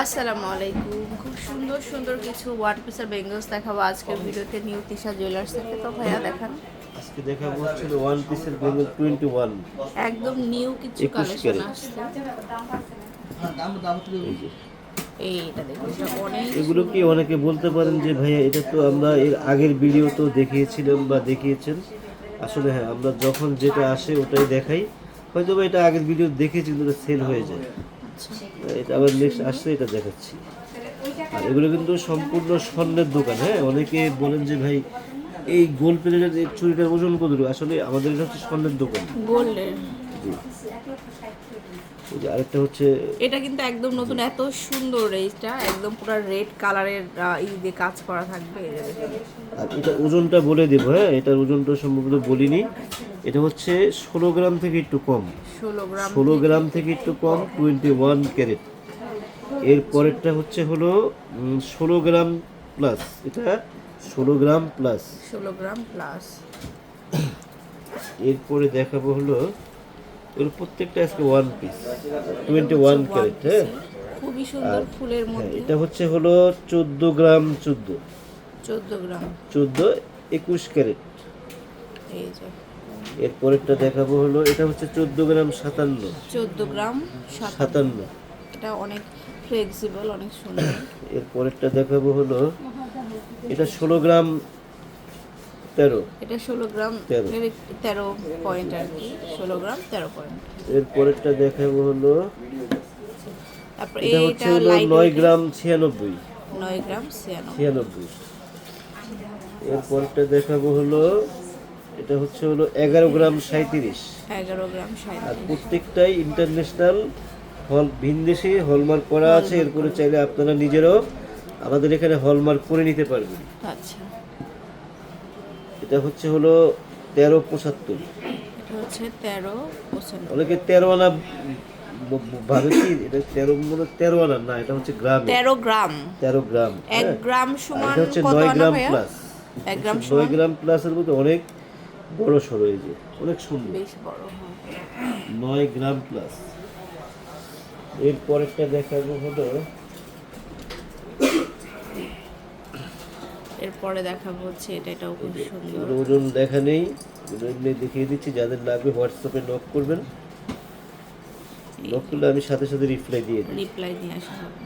আসসালামু আলাইকুম। খুব সুন্দর সুন্দর কিছু ওয়ান পিসের বেঙ্গলস দেখাবো আজকের ভিডিওতে নিউ তিশা জুয়েলার্স থেকে। তো ভাইয়া দেখান। আজকে দেখাবো হচ্ছে ওয়ান পিসের বেঙ্গল টোয়েন্টি ওয়ান একদম নিউ কিছু কালেকশন আসছে। এইটা দেখুন এটা অনেক এগুলো কি অনেকে বলতে পারেন যে ভাইয়া এটা তো আমরা এর আগের ভিডিও তো দেখিয়েছিলাম বা দেখিয়েছেন। আসলে হ্যাঁ আমরা যখন যেটা আসে ওটাই দেখাই। হয়তো বা এটা আগের ভিডিও দেখেছি কিন্তু সেল হয়ে যায়। এটা আবার নেক্সট আসলে এটা দেখাচ্ছি। আর এগুলো কিন্তু সম্পূর্ণ স্বর্ণের দোকান হ্যাঁ? অনেকে বলেন যে ভাই এই গোল প্লেটের চুরিটার ওজন কতটুকু? আসলে আমাদের এটা হচ্ছে স্বর্ণের দোকান। গোল্ডের যে আরেকটা হচ্ছে এটা কিন্তু একদম নতুন এত সুন্দর এইটা একদম পুরো রেড কালারের ই দিয়ে কাজ করা থাকবে। আর এটা ওজনটা বলে দেবো হ্যাঁ? এটার ওজনটা সম্ভবত বলিনি। এটা হচ্ছে ষোলো গ্রাম থেকে একটু কম। ষোলো গ্রাম থেকে একটু কম টোয়েন্টি ওয়ান ক্যারেট। এর পরেরটা হচ্ছে হলো ষোলো গ্রাম প্লাস এটা ষোলো গ্রাম প্লাস ষোলো গ্রাম প্লাস এরপরে দেখাবো হলো এর প্রত্যেকটা আজকে one piece twenty one carat হ্যাঁ? খুবই সুন্দর ফুলের হ্যাঁ মধ্যে। এটা হচ্ছে হলো চোদ্দ গ্রাম চোদ্দ। চোদ্দ গ্রাম। চোদ্দ একুশ ক্যারেট। এই যে। এরপরেরটা দেখাবো হলো এটা হচ্ছে চোদ্দ গ্রাম সাতান্ন। চোদ্দ গ্রাম সাতান্ন। এটা অনেক ফ্লেক্সিবল অনেক সুন্দর। এরপরেরটা দেখাবো হলো এটা ষোলো গ্রাম তেরো। এটা ষোলো গ্রাম তেরো। তেরো পয়েন্ট আর কি ষোলো গ্রাম তেরো পয়েন্ট এরপরেরটা দেখাবো হলো এটা হচ্ছে হলো নয় গ্রাম ছিয়ানব্বই। নয় গ্রাম ছিয়ানব্বই। এরপরটা দেখাবো হলো এটা হচ্ছে হলো এগারো গ্রাম সাঁত্রিশ এগারো গ্রাম আর প্রত্যেকটাই ইন্টারন্যাশনাল হল ভিনদেশে হলমার্ক করা আছে এরপরে চাইলে আপনারা নিজেরাও আমাদের এখানে হলমার্ক করে নিতে পারবেন। আচ্ছা। এটা হচ্ছে হলো তেরো পঁচাত্তর। অনেকে তেরো আনা ভাবে কি? এটা তেরো মানে তেরো আনা না এটা হচ্ছে গ্রাম। তেরো গ্রাম। তেরো গ্রাম এক হ্যাঁ? গ্রাম সমান এটা হচ্ছে নয় গ্রাম প্লাস এক গ্রাম নয় গ্রাম প্লাসের মধ্যে অনেক বড় সড়ো এই যে অনেক সুন্দর। বেশ বড় হ্যাঁ। নয় গ্রাম প্লাস এর পরেরটা দেখাবো হলো এরপরে দেখাবো হচ্ছে এটা এটাও খুব সুন্দর। ওজন দেখা নেই এমনি দেখিয়ে দিচ্ছি যাদের লাগবে হোয়াটসঅ্যাপে নক করবেন। নক করলে আমি সাথে সাথে রিপ্লাই দিয়ে দিই রিপ্লাই দিয়ে আসা হবে।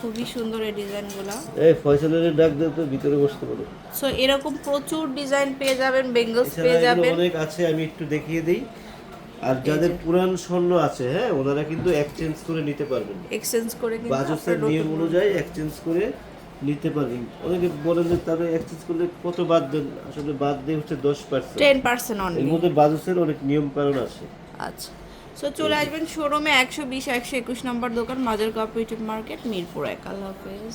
খুবই সুন্দর এই ডিজাইনগুলো। এই ফয়সালের ডাক দেও তো ভিতরে বসতে বলো সো এরকম প্রচুর ডিজাইন পেয়ে যাবেন বেঙ্গলস পেয়ে যাবেন। অনেক আছে আমি একটু দেখিয়ে দিই। আর যাদের পুরান স্বর্ণ আছে হ্যাঁ ওনারা কিন্তু এক্সচেঞ্জ করে নিতে পারবেন। এক্সচেঞ্জ করে কিন্তু বাজসের নিয়ম অনুযায়ী এক্সচেঞ্জ করে নিতে পারবেন। অনেকে বলেন যে তারা এক্সচেঞ্জ করলে কত বাদ দেন? আসলে বাদ দিয়ে হচ্ছে দশ পার্সেন্ট টেন পার্সেন্ট এর অনলি মধ্যে বাজসের অনেক নিয়ম কারণ আছে। আচ্ছা। সো চলে আসবেন শোরুমে একশো বিশ, একশো একুশ নম্বর দোকান মাজার কোঅপারেটিভ মার্কেট মিরপুর এক। আল্লাহ হাফেজ।